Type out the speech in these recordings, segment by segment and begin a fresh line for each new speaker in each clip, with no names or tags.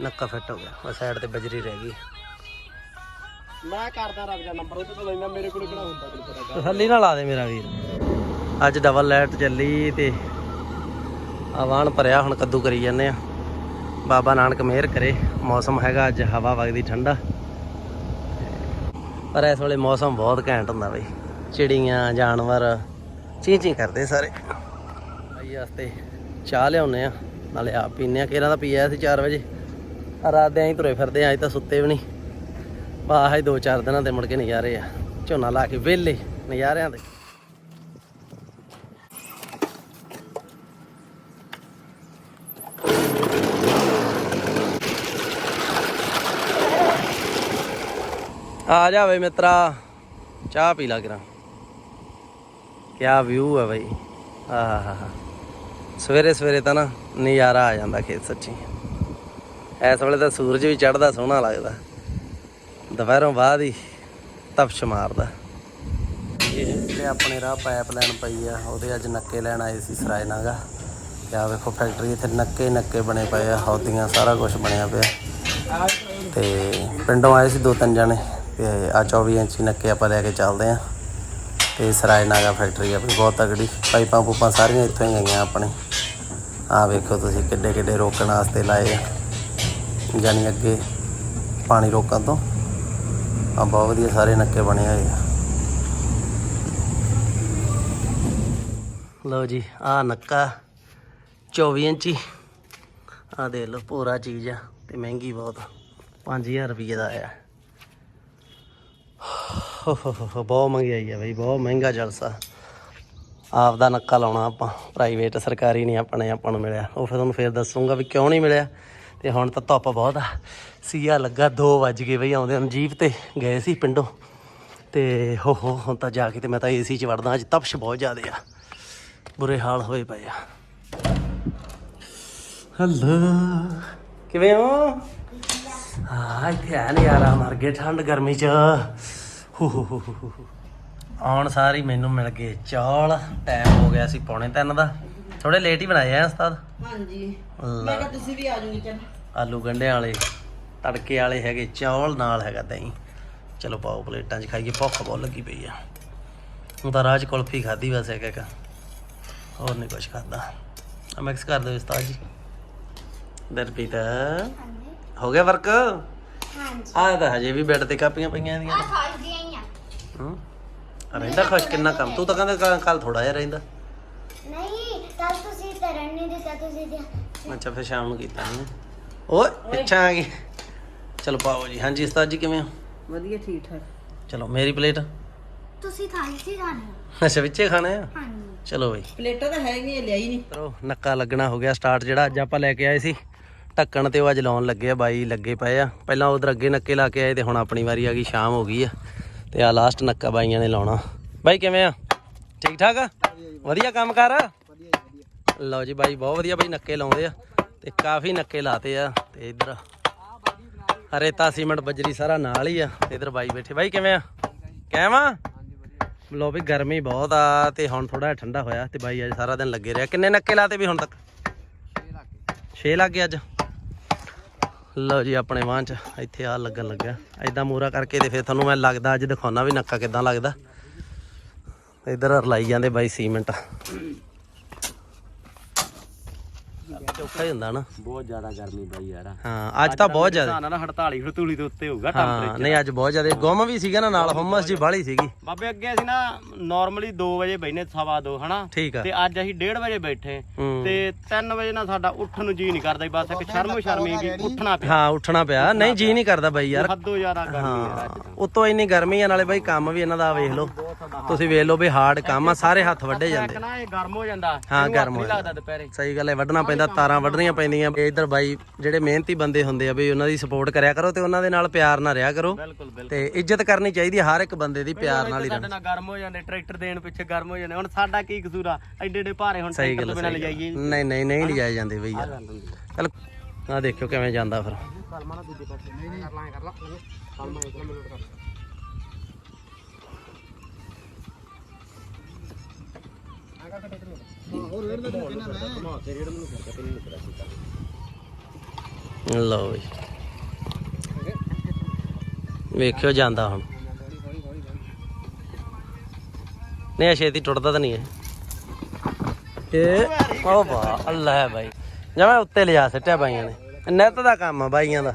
ਨੱਕਾ fit ਹੋ ਗਿਆ। ਉਹ ਸਾਈਡ ਤੇ ਬਜਰੀ ਰਹਿ ਗਈ।
ਮੈਂ ਕਰਦਾ ਰੱਬ ਦਾ ਨੰਬਰ ਉਹ ਤੋਂ ਲੈਣਾ ਮੇਰੇ ਕੋਲ ਕਿਹੜਾ ਹੁੰਦਾ ਤੈਨੂੰ ਪਤਾ
ਤਸੱਲੀ ਨਾਲ ਲਾ ਦੇ ਮੇਰਾ ਵੀਰ। ਅੱਜ ਡਬਲ ਲਾਈਟ ਚੱਲੀ ਤੇ ਆਵਾਨ ਭਰਿਆ ਹੁਣ ਕੱਦੂ ਕਰੀ ਜਾਂਦੇ ਆ। ਬਾਬਾ ਨਾਨਕ ਮਿਹਰ ਕਰੇ ਮੌਸਮ ਹੈਗਾ ਅੱਜ ਹਵਾ ਵਗਦੀ ਠੰਡਾ। ਪਰ ਇਸ ਵੇਲੇ ਮੌਸਮ ਬਹੁਤ ਘੈਂਟ ਹੁੰਦਾ ਬਈ। ਚਿੜੀਆਂ ਜਾਨਵਰ ਚੀਂ ਚੀਂ ਕਰਦੇ ਸਾਰੇ। ਆਈ ਵਾਸਤੇ ਚਾਹ ਲਿਆਉਨੇ ਆ ਨਾਲੇ ਆਪ ਪੀਨੇ ਆ। ਕਿਹੜਾ ਦਾ ਪੀਆ ਸੀ 4 ਵਜੇ? ਆ ਰਾਤ ਦੇ ਐਂ ਤੁਰੇ ਫਿਰਦੇ ਆ, ਅੱਜ ਤਾਂ ਸੁੱਤੇ ਵੀ ਨਹੀਂ। ਬਾਹ ਹੀ ਦੋ ਚਾਰ ਦਿਨਾਂ ਦੇ ਮੁੜ ਕੇ ਨਜ਼ਾਰੇ ਆ। ਝੋਨਾ ਲਾ ਕੇ ਵਿਹਲੇ ਨਜ਼ਾਰਿਆਂ ਦੇ। ਆ ਜਾ ਬਈ ਮਿੱਤਰਾ, ਚਾਹ ਪੀ ਲਾ ਕਰਾਂ। ਕਿਆ ਵਿਊ ਹੈ ਬਈ। ਆਹਾ ਸਵੇਰੇ ਸਵੇਰੇ ਤਾਂ ਨਾ ਨਜ਼ਾਰਾ ਆ ਜਾਂਦਾ ਖੇਤ ਸੱਚੀ। ਇਸ ਵੇਲੇ ਤਾਂ ਸੂਰਜ ਵੀ ਚੜ੍ਹਦਾ, ਸੋਹਣਾ ਲੱਗਦਾ। ਦੁਪਹਿਰੋਂ ਬਾਅਦ ਹੀ ਤਪਸ਼ ਮਾਰਦਾ। ਇਹ ਤੇ ਆਪਣੇ ਰਾਹ ਪਾਈਪਲਾਈਨ ਪਈ ਆ, ਉਹਦੇ ਅੱਜ ਨੱਕੇ ਲੈਣ ਆਏ ਸੀ ਸਰਾਇਨਾਗਾ। ਤੇ ਆ ਵੇਖੋ ਫੈਕਟਰੀ ਇੱਥੇ ਨੱਕੇ ਨੱਕੇ ਬਣੇ ਪਏ ਆ, ਹੌਦੀਆਂ ਸਾਰਾ ਕੁਝ ਬਣਿਆ ਪਿਆ। ਤੇ ਪਿੰਡੋਂ ਆਏ ਸੀ ਦੋ ਤਿੰਨ ਜਣੇ, ਤੇ ਆ 24 ਇੰਚੀ ਨੱਕੇ ਆਪਾਂ ਲੈ ਕੇ ਚੱਲਦੇ ਆ। ਤੇ ਸਰਾਏ ਨਾਗਾ ਫੈਕਟਰੀ ਆਪਣੀ, ਬਹੁਤ ਤਗੜੀ ਪਾਈਪਾਂ ਪੂਪਾਂ ਸਾਰੀਆਂ ਇੱਥੋਂ ਹੀ ਗਈਆਂ ਆਪਣੇ। ਆ ਵੇਖੋ ਤੁਸੀਂ ਕਿੱਡੇ ਕਿੱਡੇ ਰੋਕਣ ਵਾਸਤੇ ਲਾਏ ਆ। ਜਾਨੀ ਅੱਗੇ ਪਾਣੀ ਰੋਕਣ ਤੋਂ। ਆ ਬਹੁਤ ਵਧੀਆ ਸਾਰੇ ਨੱਕੇ ਬਣੇ ਹੋਏ ਆ। ਲਓ ਜੀ ਆ ਨੱਕਾ 24 ਇੰਚੀ। ਆ ਦੇਖ ਲਓ ਪੂਰਾ ਚੀਜ਼ ਆ ਤੇ ਮਹਿੰਗੀ ਬਹੁਤ 5000 ਰੁਪਏ ਦਾ ਆਇਆ। ਹੋ ਹੋ ਹੋ ਹੋ, ਬਹੁਤ ਮਹਿੰਗਾਈ ਆ ਬਈ ਬਹੁਤ ਮਹਿੰਗਾ ਜਲਸਾ। ਆਪ ਦਾ ਨੱਕਾ ਲਾਉਣਾ ਆਪਾਂ ਪ੍ਰਾਈਵੇਟ ਸਰਕਾਰੀ ਨਹੀਂ ਆਪਣੇ ਆਪਾਂ ਨੂੰ ਮਿਲਿਆ। ਉਹ ਫਿਰ ਤੁਹਾਨੂੰ ਫੇਰ ਦੱਸੂਗਾ ਵੀ ਕਿਉਂ ਨਹੀਂ ਮਿਲਿਆ। ਤੇ ਹੁਣ ਤਾਂ ਧੁੱਪ ਬਹੁਤ ਆ। ਸੀਆ ਲੱਗਾ 2 ਵੱਜ ਗਏ ਬਈ, ਆਉਂਦੇ ਹਨ ਜੀਪ ਤੇ ਗਏ ਸੀ ਪਿੰਡੋਂ। ਤੇ ਹੋ ਹੋ, ਹੁਣ ਤਾਂ ਜਾ ਕੇ ਤੇ ਮੈਂ ਤਾਂ ਏਸੀ 'ਚ ਵੜਦਾ, ਅੱਜ ਤਪਸ਼ ਬਹੁਤ ਜ਼ਿਆਦੇ ਆ। ਬੁਰੇ ਹਾਲ ਹੋਏ ਪਏ ਆ। ਹਲੋ। ਕਿਵੇਂ ਹੋ? ਆ ਇੱਥੇ ਆ ਨਜ਼ਾਰਾ ਮਰ ਗਏ ਠੰਡ ਗਰਮੀ 'ਚ। ਹੂ ਹੂ ਹੂ ਆਉਣ ਸਾਰੀ ਮੈਨੂੰ ਮਿਲ ਗਏ ਚੌਲ ਟਾਈਮ ਹੋ ਗਿਆ ਸੀ ਪੌਣੇ 3 ਦਾ। ਥੋੜੇ ਲੇਟ ਹੀ ਬਣਾਏ ਆ ਉਸਤਾਦ।
ਹਾਂਜੀ। ਮੈਂ ਕਿਹਾ ਤੁਸੀਂ ਵੀ ਆ ਜਾਓਗੇ ਚੱਲ।
ਆਲੂ ਗੰਢਿਆਂ ਵਾਲੇ ਤੜਕੇ ਵਾਲੇ ਹੈਗੇ ਚੌਲ ਨਾਲ ਹੈਗਾ ਦਹੀਂ। ਚਲੋ ਪਾਓ ਪਲੇਟਾਂ 'ਚ ਖਾਈਏ ਭੁੱਖ ਬਹੁਤ ਲੱਗੀ ਪਈ ਆ। ਹੁਣ ਤਾਂ ਰਾਜ ਕੁਲਫੀ ਖਾਧੀ ਬਸ ਇੱਕ ਇੱਕ। ਹੋਰ ਨਹੀਂ ਕੁਝ ਖਾਦਾ ਆ ਮਿਕਸ ਕਰ ਦਿਓ ਉਸਤਾਦ ਜੀ। ਦਰਪੀਤ ਹੋ ਗਿਆ ਵਰਕ ਹਾਂਜੀ। ਆ ਤਾਂ ਹਜੇ ਵੀ ਬੈੱਡ ਤੇ ਕਾਪੀਆਂ ਪਈਆਂ ਇਹਦੀਆਂ। ਹੂੰ ਆ। ਰਹਿੰਦਾ ਖੁਸ਼ ਕਿੰਨਾ ਕੰਮ? ਤੂੰ ਤਾਂ ਕਹਿੰਦਾ ਕੱਲ ਥੋੜਾ ਜਿਹਾ ਰਹਿੰਦਾ
ਨਹੀਂ ਕੱਲ ਤੁਸੀਂ ਤਰਨ ਨਹੀਂ ਦਿੱਤਾ ਤੁਸੀਂ ਦਿਆ
ਅੱਛਾ ਫਿਰ ਸ਼ਾਮ ਨੂੰ ਕੀਤਾ ਨਹੀਂ ਓਏ ਪਿੱਛਾ ਆ ਗਈ। ਚਲੋ ਪਾਓ ਜੀ। ਹਾਂਜੀ ਉਸਤਾਦ ਜੀ ਕਿਵੇਂ ਹੋ?
ਵਧੀਆ ਠੀਕ ਠਾਕ।
ਚਲੋ ਮੇਰੀ ਪਲੇਟ।
ਤੁਸੀਂ ਥਾਲੀ 'ਚ ਜਾਣੇ ਹੋ
ਅੱਛਾ ਵਿੱਚੇ ਖਾਣੇ ਆ?
ਹਾਂਜੀ।
ਚਲੋ ਬਈ।
ਪਲੇਟਾਂ ਤਾਂ ਹੈਗੀਆਂ ਲਿਆਈ ਨਹੀਂ।
ਚਲੋ ਨੱਕਾ ਲੱਗਣਾ ਹੋ ਗਿਆ ਸਟਾਰਟ ਜਿਹੜਾ ਅੱਜ ਆਪਾਂ ਲੈ ਕੇ ਆਏ ਸੀ। ਢੱਕਣ ਤੇ ਉਹ ਅੱਜ ਲਾਉਣ ਲੱਗੇ ਆ ਬਾਈ ਲੱਗੇ ਪਏ ਆ। ਪਹਿਲਾਂ ਉਧਰ ਅੱਗੇ ਨੱਕੇ ਲਾ ਕੇ ਆਏ ਤੇ ਹੁਣ ਆਪਣੀ ਵਾਰੀ ਆ ਗਈ ਸ਼ਾਮ ਹੋ ਗਈ ਆ। ਤੇ ਆ ਲਾਸਟ ਨੱਕਾ ਬਾਈਆਂ ਨੇ ਲਾਉਣਾ। ਬਾਈ ਕਿਵੇਂ ਆ? ਠੀਕ ਠਾਕ ਆ? ਵਧੀਆ ਕੰਮ ਕਰ। ਲਓ ਜੀ ਬਾਈ, ਬਹੁਤ ਵਧੀਆ ਬਾਈ ਨੱਕੇ ਲਾਉਂਦੇ ਆ ਤੇ ਕਾਫੀ ਨੱਕੇ ਲਾਤੇ ਆ ਤੇ ਇਧਰ ਰੇਤਾ ਸੀਮੈਂਟ ਬਜਰੀ ਸਾਰਾ ਨਾਲ ਹੀ ਆ ਤੇ ਇਧਰ ਬਾਈ ਬੈਠੇ। ਬਾਈ ਕਿਵੇਂ ਆ? ਕਹਿਵਾ ਲੋ ਵੀ ਗਰਮੀ ਬਹੁਤ ਆ ਤੇ ਹੁਣ ਥੋੜਾ ਠੰਡਾ ਹੋਇਆ ਤੇ ਬਾਈ ਅੱਜ ਸਾਰਾ ਦਿਨ ਲੱਗੇ ਰਿਹਾ। ਕਿੰਨੇ ਨੱਕੇ ਲਾਤੇ ਵੀ ਹੁਣ ਤੱਕ? 6 ਲੱਗ ਗਏ ਅੱਜ। ਲਓ ਜੀ ਆਪਣੇ ਵਾਂ ਚ ਇੱਥੇ ਆ ਲੱਗਣ ਲੱਗਾ ਐਦਾਂ ਮੂਰਾ ਕਰਕੇ ਤੇ ਫਿਰ ਤੁਹਾਨੂੰ ਮੈਂ ਲੱਗਦਾ ਅੱਜ ਦਿਖਾਉਣਾ ਵੀ ਨੱਕਾ ਕਿਦਾਂ ਲੱਗਦਾ। ਇਧਰ ਰਲਾਈ ਜਾਂਦੇ ਬਾਈ ਸੀਮੈਂਟ। ਔਖਾ ਹੀ ਹੁੰਦਾ ਨਾ।
ਬਹੁਤ ਜ਼ਿਆਦਾ ਗਰਮੀ ਬਾਈ ਯਾਰ।
ਹਾਂ ਅੱਜ ਤਾਂ ਬਹੁਤ ਜ਼ਿਆਦਾ।
ਨਾ 48 ਹੜਤੂਲੀ ਦੇ ਉੱਤੇ ਹੋਊਗਾ
ਹਾਂ ਨਹੀਂ ਅੱਜ ਬਹੁਤ ਜ਼ਿਆਦਾ। ਗੁੰਮ ਵੀ ਸੀਗਾ ਨਾ ਨਾਲ ਹਮਸ ਜੀ ਬਾਹਲੀ ਸੀਗੀ।
ਬਾਬੇ ਅੱਗੇ ਅਸੀਂ ਨਾ ਨਾਰਮਲੀ 2 ਵਜੇ ਬੈਨੇ ਸਵਾ 2 ਹਨਾ?
ਠੀਕ ਆ।
ਤੇ ਅੱਜ ਅਸੀਂ 1:30 ਵਜੇ ਬੈਠੇ।
ਹੂੰ।
ਤੇ 3 ਵਜੇ ਨਾਲ ਸਾਡਾ ਉੱਠਣ ਨੂੰ ਜੀ ਨਹੀਂ ਕਰਦਾ ਬਸ ਇੱਕ ਸ਼ਰਮ ਸ਼ਰਮੀ ਵੀ ਉੱਠਣਾ ਪਿਆ।
ਹਾਂ ਉੱਠਣਾ ਪਿਆ। ਨਹੀਂ ਜੀ ਨਹੀਂ ਕਰਦਾ ਬਾਈ ਯਾਰ।
ਹੱਦੋਂ ਜ਼ਿਆਦਾ ਗਰਮੀ ਯਾਰ ਅੱਜ
ਉਤੋਂ ਇੰਨੀ ਗਰਮੀ ਆ ਨਾਲੇ ਬਾਈ ਕੰਮ ਵੀ ਇਹਨਾਂ ਦਾ ਵੇਖ ਲਓ। ਤੁਸੀਂ ਵੇਖ ਲਓ ਵੀ ਹਾਰਡ ਕੰਮ ਆ ਸਾਰੇ ਹੱਥ ਵੱਡੇ
ਇੱਕ
ਜਾਂਦੇ।
ਨਾ ਇਹ ਗਰਮ ਹੋ ਜਾਂਦਾ
ਹਾਂ, ਗਰਮ ਹੋ
ਨਹੀਂ ਲੱਗਦਾ ਦੁਪਹਿਰੇ।
ਸਹੀ ਗੱਲ ਹੈ ਵੱਢਣਾ ਪੈਂਦਾ ਤਾਰਾਂ ਵੱਢਣੀਆਂ ਪੈਂਦੀਆਂ ਇੱਧਰ ਬਾਈ ਜਿਹੜੇ ਮਿਹਨਤੀ ਬੰਦੇ ਹੁੰਦੇ ਆ ਵੀ ਉਹਨਾਂ ਦੀ ਸਪੋਰਟ ਕਰਿਆ ਕਰੋ ਤੇ ਉਹਨਾਂ ਦੇ ਨਾਲ ਪਿਆਰ ਨਾਲ ਰਿਹਾ ਕਰੋ।
ਬਿਲਕੁਲ ਬਿਲਕੁਲ।
ਤੇ ਇੱਜ਼ਤ ਕਰਨੀ ਚਾਹੀਦੀ ਹੈ ਹਰ ਇੱਕ ਬੰਦੇ ਦੀ ਪਿਆਰ ਨਾਲ ਹੀ
ਸਾਡੇ
ਰਹਿਣਾ।
ਨਾਲ ਗਰਮ ਹੋ ਜਾਂਦੇ ਟਰੈਕਟਰ ਦੇਣ ਪਿੱਛੇ ਗਰਮ ਹੋ ਜਾਂਦੇ ਹੁਣ ਸਾਡਾ ਕੀ ਕਸੂਰ ਆ? ਐਡੇ ਐਡੇ ਭਾਰੇ ਹੁਣ
ਸਹੀ
ਟਰੈਕਟਰ
ਗੱਲ
ਤੋਂ ਬਿਨਾਂ ਲਿਜਾਈਏ।
ਨਹੀਂ ਨਹੀਂ ਨਹੀਂ ਲਿਜਾਏ ਜਾਂਦੇ ਬਈ। ਯਾਰ ਚਲ ਆ ਦੇਖਿਓ ਕਿਵੇਂ ਜਾਂਦਾ ਫਿਰ। ਲਓ ਜੀ ਵੇਖਿਓ ਜਾਂਦਾ ਹੁਣ। ਨਹੀਂ ਛੇਤੀ ਟੁੱਟਦਾ ਤਾਂ ਨਹੀਂ ਇਹ। ਇਹ ਉਹ ਵਾਹ, ਅੱਲਾ ਹੈ ਬਾਈ। ਜਮਾ ਉੱਤੇ ਲਿਜਾ ਸਿੱਟਿਆ ਬਾਈਆਂ ਨੇ। ਨਿੱਤ ਦਾ ਕੰਮ ਆ ਬਾਈਆਂ ਦਾ।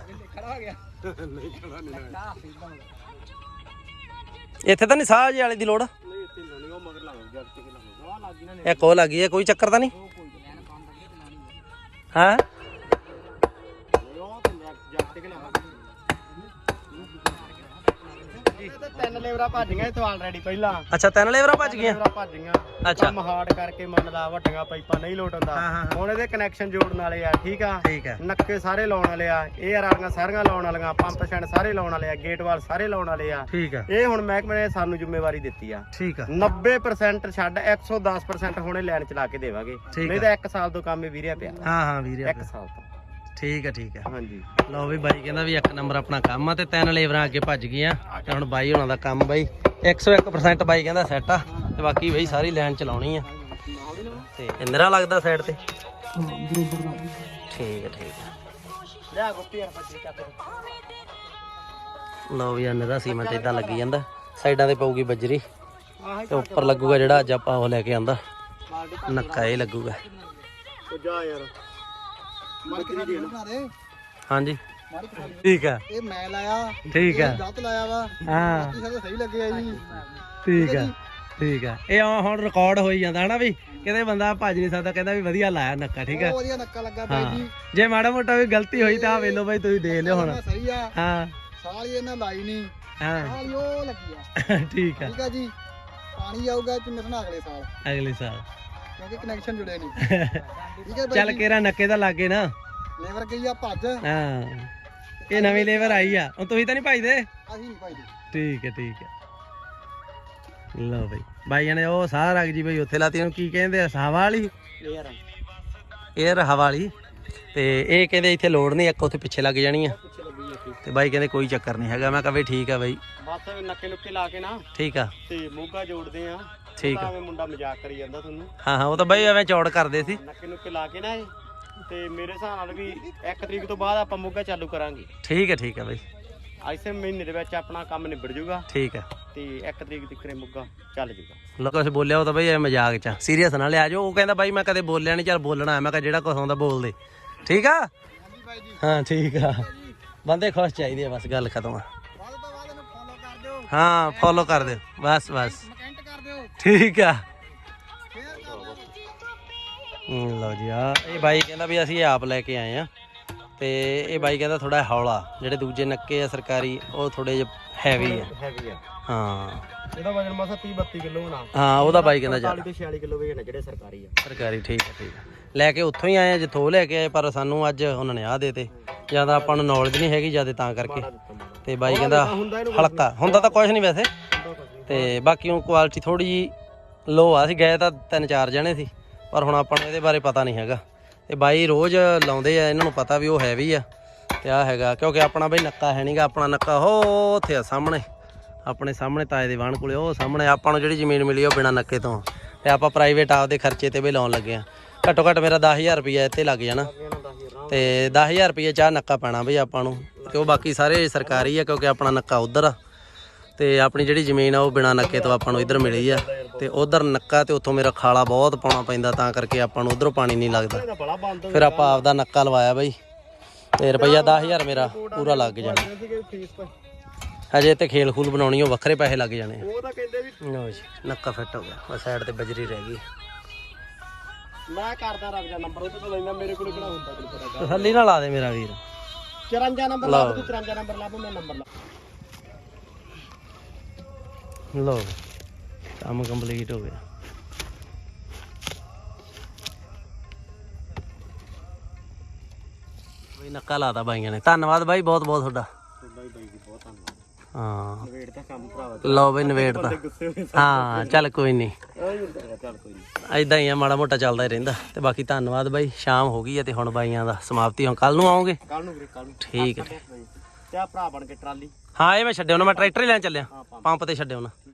ਇੱਥੇ ਤਾਂ ਨਹੀਂ ਸਾਹ ਜਿਹੇ ਵਾਲੇ ਦੀ ਲੋੜ।
ਲਾਉਂ ਆ ਲੱਗੀ
ਲੱਗੀ ਹੈ ਕੋਈ ਚੱਕਰ ਤਾਂ ਨਹੀਂ? ਹਾਂ
ਉਹ ਤੇ ਜੱਟ ਕੇ ਲਾਉਂ ਇਹ ਤਾਂ ਤਿੰਨ ਲੇਵਰਾਂ ਭੱਜੀਆਂ ਇੱਥੋਂ ਆਲਰੇਡੀ ਪਹਿਲਾਂ।
ਅੱਛਾ ਤਿੰਨ ਲੇਵਰਾਂ ਭੱਜ ਗਈਆਂ?
ਲੇਵਰਾਂ
ਅੱਛਾ।
ਕੰਮ ਹਾਰਡ ਕਰਕੇ ਮੰਨ ਲਾ ਵੱਡੀਆਂ ਪਾਈਪਾਂ ਨਹੀਂ ਲੋਟ ਹੁੰਦਾ
ਹਾਂ, ਹਾਂ, ਹਾਂ।
ਹੁਣ ਇਹਦੇ ਕਨੈਕਸ਼ਨ ਜੋੜਨ ਵਾਲੇ ਆ ਠੀਕ ਆ?
ਠੀਕ ਹੈ
ਨੱਕੇ ਸਾਰੇ ਲਾਉਣ ਵਾਲੇ ਆ ਇਹ ਆਰਾਂ ਸਾਰੀਆਂ ਲਾਉਣ ਵਾਲੀਆਂ ਪੰਪ ਸਟੈਂਡ ਸਾਰੇ ਲਾਉਣ ਵਾਲੇ ਆ ਗੇਟ ਵਾਲ ਸਾਰੇ ਲਾਉਣ ਵਾਲੇ ਆ।
ਠੀਕ ਹੈ
ਇਹ ਹੁਣ ਮਹਿਕਮੇ ਨੇ ਸਾਨੂੰ ਜ਼ਿੰਮੇਵਾਰੀ ਦਿੱਤੀ ਆ।
ਠੀਕ ਹੈ
90% ਛੱਡ 110% ਹੁਣੇ ਲੈਣ ਚਲਾ ਕੇ ਦੇਵਾਂਗੇ।
ਠੀਕ
ਨਹੀਂ ਤਾਂ 1 ਸਾਲ ਤੋਂ ਕੰਮ ਇਹ ਵੀਰਿਆ ਪਿਆ।
ਹਾਂ ਹਾਂ ਵੀਰੇ
1 ਸਾਲ ਤੋਂ।
ਠੀਕ ਹੈ ਠੀਕ ਹੈ
ਹਾਂਜੀ।
ਲਓ ਵੀ ਬਾਈ ਕਹਿੰਦਾ ਵੀ ਇੱਕ ਨੰਬਰ ਆਪਣਾ ਕੰਮ ਆ ਤੇ ਤਿੰਨ ਲੇਬਰਾਂ ਅੱਗੇ ਭੱਜ ਗਈਆਂ। ਤੇ ਹੁਣ ਬਾਈ ਹੋਣਾ ਦਾ ਕੰਮ ਬਾਈ। 101% ਬਾਈ ਕਹਿੰਦਾ ਸੈੱਟ ਆ ਤੇ ਬਾਕੀ ਬਾਈ ਸਾਰੀ ਲਾਈਨ ਚਲਾਉਣੀ ਆ। ਤੇ ਇੰਦਰਾ ਲੱਗਦਾ ਸਾਈਡ ਤੇ? ਠੀਕ ਹੈ ਠੀਕ ਹੈ
ਲਿਆ ਗੁੱਟੀ ਯਾਰ ਬੱਚੇ ਚੱਕ
ਲਓ ਵੀ ਦਾ ਸੀਮੈਂਟ ਇਦਾਂ ਲੱਗੀ ਜਾਂਦਾ। ਸਾਈਡਾਂ ਤੇ ਪਊਗੀ ਬਜਰੀ। ਤੇ ਉੱਪਰ ਲੱਗੂਗਾ ਜਿਹੜਾ ਅੱਜ ਆਪਾਂ ਉਹ ਲੈ ਕੇ ਆਂਦਾ। ਨੱਕਾ ਇਹ ਲੱਗੂਗਾ।
ਜਾ ਯਾਰ। ਮਰ
ਹਾਂਜੀ। ਠੀਕ ਆ
ਇਹ ਮੈਂ ਲਾਇਆ
ਠੀਕ ਆ
ਗਲਤ ਲਾਇਆ ਵਾ।
ਹਾਂ।
ਸਾਡੇ ਸਹੀ ਲੱਗਿਆ ਜੀ।
ਠੀਕ ਆ ਠੀਕ ਆ ਇਹ ਆ ਹੁਣ ਰਿਕਾਰਡ ਹੋਈ ਜਾਂਦਾ ਹਨਾ ਵੀ ਕਿਤੇ ਬੰਦਾ ਭੱਜ ਨਹੀਂ ਸਕਦਾ ਕਹਿੰਦਾ ਵੀ ਵਧੀਆ ਲਾਇਆ ਨੱਕਾ ਠੀਕ ਆ
ਵਧੀਆ ਨੱਕਾ ਲੱਗਾ ਬਾਈ ਜੀ।
ਜੇ ਮਾੜਾ ਮੋਟਾ ਵੀ ਗਲਤੀ ਹੋਈ ਤਾਂ ਆ ਵੇਖ ਲਓ ਬਾਈ ਤੁਸੀਂ ਦੇਖ ਲਿਓ ਹੁਣ।
ਸਹੀ ਆ।
ਹਾਂ।
ਸਾਲ ਹੀ ਇਹਨਾਂ ਲਾਈ ਨਹੀਂ।
ਹਾਂ।
ਸਾਲ ਉਹ ਲੱਗੀ ਆ।
ਠੀਕ ਆ
ਠੀਕ ਆ ਜੀ। ਪਾਣੀ ਆਊਗਾ ਕਿ ਮਿਸਣਾ ਅਗਲੇ ਸਾਲ।
ਅਗਲੇ ਸਾਲ।
ਕਿਉਂਕਿ ਕਨੈਕਸ਼ਨ ਜੁੜੇ ਨਹੀਂ। ਠੀਕ ਹੈ
ਚੱਲ ਕੇਰਾ ਨੱਕੇ ਦਾ ਲਾਗੇ ਨਾ।
ਲੇਬਰ ਗਈ ਆ ਭੱਜ।
ਹਾਂ। ਇਹ ਨਵੀਂ ਲੇਬਰ ਆਈ ਆ। ਹੁਣ ਤੁਸੀਂ ਤਾਂ ਨਹੀਂ ਭਾਈਦੇ?
ਅਸੀਂ ਨਹੀਂ ਭਾਈ
ਠੀਕ ਹੈ ਠੀਕ ਹੈ। ਲਓ ਬਈ। ਬਾਈਆਂ ਨੇ ਉਹ ਸਾਹ ਰੱਖ ਜੀ ਬਈ ਉੱਥੇ ਲਾਤੀ ਉਹਨੂੰ ਕੀ ਕਹਿੰਦੇ ਆ? ਹਵਾ ਵਾਲੀ?
ਯਾਰ
에ਅਰ ਹਵਾ ਵਾਲੀ। ਤੇ ਇਹ ਕਹਿੰਦੇ ਇੱਥੇ ਲੋੜ ਨਹੀਂ ਇੱਕ ਉੱਥੇ ਪਿੱਛੇ ਲੱਗ ਜਾਣੀ ਆ। ਤੇ ਬਾਈ ਕਹਿੰਦੇ ਕੋਈ ਚੱਕਰ ਨਹੀਂ ਹੈਗਾ। ਮੈਂ ਕਹਾਂ ਵੀ ਠੀਕ ਆ ਬਾਈ।
ਬਸ ਨੱਕੇ ਨੁੱਕੇ ਲਾ ਕੇ ਨਾ
ਠੀਕ ਆ।
ਤੇ ਮੋਗਾ ਜੋੜਦੇ ਆ।
ਠੀਕ ਆ।
ਮੁੰਡਾ ਮਜ਼ਾਕ ਕਰੀ ਜਾਂਦਾ ਤੁਹਾਨੂੰ।
ਹਾਂ ਹਾਂ ਉਹ ਤਾਂ ਬਾਈ ਐਵੇਂ ਚੌੜ ਕਰਦੇ ਸੀ।
ਨੱਕੇ ਨੁੱਕੇ ਲਾ ਕੇ ਨਾ ਇਹ। ਤੇ ਮੇਰੇ ਹਿਸਾਬ ਨਾਲ ਵੀ 1 ਤਰੀਕ ਤੋਂ ਬਾਅਦ ਆਪਾਂ ਮੋਗਾ ਚਾਲੂ ਕਰਾਂਗੇ।
ਠੀਕ ਹੈ ਠੀਕ ਹੈ ਬਾਈ।
ਐਸੇ ਮਹੀਨੇ ਦੇ ਵਿੱਚ ਆਪਣਾ ਕੰਮ ਨਿਬੜ ਜਾਊਗਾ।
ਠੀਕ ਹੈ।
ਤੇ 1 ਤਰੀਕ ਤੱਕ ਇਹ ਮੁੱਗਾ ਚੱਲ ਜਾਊਗਾ।
ਲੋਕ ਕੁਛ ਬੋਲਿਆ ਉਹ ਤਾਂ ਬਈ ਇਹ ਮਜ਼ਾਕ ਚ ਸੀਰੀਅਸ ਨਾ ਲਿਆ ਜੋ ਉਹ ਕਹਿੰਦਾ ਬਾਈ ਮੈਂ ਕਦੇ ਬੋਲਿਆ ਨਹੀਂ ਚੱਲ ਬੋਲਣਾ। ਮੈਂ ਕਿਹਾ ਜਿਹੜਾ ਕੁਛ ਆਉਂਦਾ ਬੋਲ ਦੇ। ਠੀਕ ਆ? ਹਾਂ ਠੀਕ ਆ। ਬੰਦੇ ਖੁਸ਼ ਚਾਹੀਦੇ ਆ ਬਸ ਗੱਲ ਖਤਮ ਆ।
ਬਾਅਦ ਤੋਂ ਬਾਅਦ ਇਹਨੂੰ ਫੋਲੋ ਕਰ ਦਿਓ।
ਹਾਂ ਫੋਲੋ ਕਰ ਦਿਓ। ਬਸ ਬਸ।
ਕਮੈਂਟ ਕਰ ਦਿਓ।
ਠੀਕ ਆ। ਲਓ ਜੀ ਆ ਇਹ ਬਾਈ ਕਹਿੰਦਾ ਵੀ ਅਸੀਂ ਆਪ ਲੈ ਕੇ ਆਏ ਆ। ਤੇ ਇਹ ਬਾਈ ਕਹਿੰਦਾ ਥੋੜਾ ਹੌਲਾ ਜਿਹੜੇ ਦੂਜੇ ਨੱਕੇ ਆ ਸਰਕਾਰੀ ਉਹ ਥੋੜੇ ਜਿਹਾ ਹੈਵੀ ਆ।
ਹੈਵੀ ਆ।
ਹਾਂ।
ਇਹਦਾ ਵਜਨ ਮਸਾ 30 32 ਕਿਲੋ ਹੋਣਾ।
ਹਾਂ ਉਹਦਾ ਬਾਈ ਕਹਿੰਦਾ
40
ਜ਼ਿਆਦਾ
ਤੇ 46 ਕਿਲੋ ਵੇ ਨੇ ਜਿਹੜੇ ਸਰਕਾਰੀ ਆ।
ਸਰਕਾਰੀ ਠੀਕ ਹੈ ਠੀਕ ਹੈ ਲੈ ਕੇ ਉੱਥੋਂ ਹੀ ਆਏ ਆ ਜਿੱਥੋਂ ਉਹ ਲੈ ਕੇ ਆਏ ਪਰ ਸਾਨੂੰ ਅੱਜ ਉਹਨਾਂ ਨੇ ਆ ਦੇਤੇ। ਜ਼ਿਆਦਾ ਆਪਾਂ ਨੂੰ ਨੌਲੇਜ ਨਹੀਂ ਹੈਗੀ ਜ਼ਿਆਦਾ ਤਾਂ ਕਰਕੇ। ਤੇ ਬਾਈ ਕਹਿੰਦਾ ਹਲਕਾ। ਹੁੰਦਾ ਤਾਂ ਕੁਝ ਨਹੀਂ ਵੈਸੇ। ਤੇ ਬਾਕੀ ਉਹ ਕੁਆਲਿਟੀ ਥੋੜੀ ਜੀ ਲੋ ਆ। ਸੀ ਗਏ ਤਾਂ ਤਿੰਨ ਚਾਰ ਜਣੇ ਸੀ। ਪਰ ਹੁਣ ਆਪਾਂ ਨੂੰ ਇਹਦੇ ਬਾਰੇ ਪਤਾ ਨਹੀਂ ਹੈਗਾ। ਤੇ ਬਾਈ ਰੋਜ਼ ਲਾਉਂਦੇ ਆ, ਇਹਨਾਂ ਨੂੰ ਪਤਾ ਵੀ ਉਹ ਹੈਵੀ ਆ। ਤੇ ਆ ਹੈਗਾ, ਕਿਉਂਕਿ ਆਪਣਾ ਬਈ ਨੱਕਾ ਹੈ ਨਹੀਂਗਾ ਆਪਣਾ ਨੱਕਾ ਹੋ ਉੱਥੇ ਆ ਸਾਹਮਣੇ। ਆਪਣੇ ਸਾਹਮਣੇ ਤਾਏ ਦੇ ਵਾਣ ਕੋਲੇ, ਉਹ ਸਾਹਮਣੇ ਆਪਾਂ ਨੂੰ ਜਿਹੜੀ ਜ਼ਮੀਨ ਮਿਲੀ ਉਹ ਬਿਨਾ ਨੱਕੇ ਤੋਂ। ਆ। ਤੇ ਆਪਾਂ ਪ੍ਰਾਈਵੇਟ ਆਪਦੇ ਖਰਚੇ ਤੇ ਵੀ ਲਾਉਣ ਲੱਗੇ ਆ। ਘੱਟੋ ਘੱਟ ਮੇਰਾ 10000 ਰੁਪਏ ਇੱਥੇ ਲੱਗ ਜਾਣਾ। ਤੇ 10000 ਰੁਪਏ ਚਾਹ ਨੱਕਾ ਪੈਣਾ ਬਈ ਆਪਾਂ ਨੂੰ। ਤੇ ਉਹ ਬਾਕੀ ਸਾਰੇ ਸਰਕਾਰੀ ਆ, ਕਿਉਂਕਿ ਆਪਣਾ ਨੱਕਾ ਉਧਰ ਆ। ਤੇ ਆਪਣੀ ਜਿਹੜੀ ਜ਼ਮੀਨ ਆ ਉਹ ਬਿਨਾ ਨੱਕੇ ਤੋਂ ਆਪਾਂ ਨੂੰ ਇੱਧਰ ਮਿਲੀ ਆ। ਤੇ ਉਧਰ ਨੱਕਾ ਤੇ ਉੱਥੋਂ ਮੇਰਾ ਖਾਲਾ ਬਹੁਤ ਪਾਉਣਾ ਪੈਂਦਾ ਤਾਂ ਕਰਕੇ ਆਪਾਂ ਨੂੰ ਉਧਰੋਂ ਪਾਣੀ ਨਹੀਂ ਲੱਗਦਾ। ਫਿਰ ਆਪਾਂ ਆਪਦਾ ਨੱਕਾ ਲਵਾਇਆ ਬਈ। ਤੇ ਰੁਪਈਆ 10000 ਮੇਰਾ ਪੂਰਾ ਲੱਗ ਜਾਣਾ। ਹਜੇ ਤੇ ਖੇਲ ਖੂਲ ਬਣਾਉਣੀ ਉਹ ਵੱਖਰੇ ਪੈਸੇ ਲੱਗ ਜਾਣੇ
ਉਹ ਤਾਂ ਕਹਿੰਦੇ ਵੀ
ਲਓ ਜੀ ਨੱਕਾ ਫਿੱਟ ਹੋ ਗਿਆ। ਸਾਈਡ ਤੇ ਬਜਰੀ ਰਹਿ ਗਈ।
ਮੈਂ ਕਰਦਾ ਰੱਬ ਦਾ ਨੰਬਰ ਉਹ ਤੋਂ ਲੈਣਾ ਮੇਰੇ ਕੋਲ ਕਿਹੜਾ ਹੁੰਦਾ ਤੈਨੂੰ ਪਤਾ।
ਤਸੱਲੀ ਨਾਲ ਲਾ ਦੇ ਮੇਰਾ ਵੀਰ।
54 ਨੰਬਰ ਲੱਭ ਤੂੰ 53 ਨੰਬਰ ਲੱਭ ਮੈਂ ਨੰਬਰ ਲੱਭ।
ਲਓ ਕੰਮ ਕੰਪਲੀਟ ਹੋ ਗਿਆ। ਬਈ ਨੱਕਾ ਲਾਤਾ ਬਾਈਆਂ ਨੇ। ਧੰਨਵਾਦ ਬਾਈ ਬਹੁਤ ਬਹੁਤ ਤੁਹਾਡਾ।
ਬਾਈ ਬਾਈ ਜੀ ਬਹੁਤ ਧੰਨਵਾਦ।
ਹਾਂ।
ਵੇਟ ਦਾ ਕੰਮ ਭਰਾਵਾ
ਲਓ ਬਈ ਨਵੇੜਤਾ
ਗੁੱਸੇ ਹੋਏ
ਹਾਂ ਚੱਲ ਕੋਈ ਨਹੀਂ।
ਆਈ ਹੁੰਦਾ ਚੱਲ ਕੋਈ ਨਹੀਂ।
ਐਦਾਂ ਹੀ ਆ ਮਾੜਾ ਮੋਟਾ ਚੱਲਦਾ ਹੀ ਰਹਿੰਦਾ। ਤੇ ਬਾਕੀ ਧੰਨਵਾਦ ਬਾਈ ਸ਼ਾਮ ਹੋ ਗਈ ਹੈ ਤੇ ਹੁਣ ਬਾਈਆਂ ਦਾ ਸਮਾਪਤੀ। ਹੁਣ ਕੱਲ ਨੂੰ ਆਉਂਗੇ
ਕੱਲ ਨੂੰ ਵੀਰੇ ਕੱਲ ਨੂੰ।
ਠੀਕ ਹੈ।
ਤੇ ਆ ਭਰਾ ਬਣ ਕੇ ਟਰਾਲੀ।
ਹਾਂ ਇਹ ਮੈਂ ਛੱਡਿਆ ਉਹਨਾਂ ਮੈਂ ਟਰੈਕਟਰ ਹੀ ਲੈਣ ਚੱਲਿਆ। ਪੰਪ। ਤੇ ਛੱਡਿਆ ਉਹਨਾਂ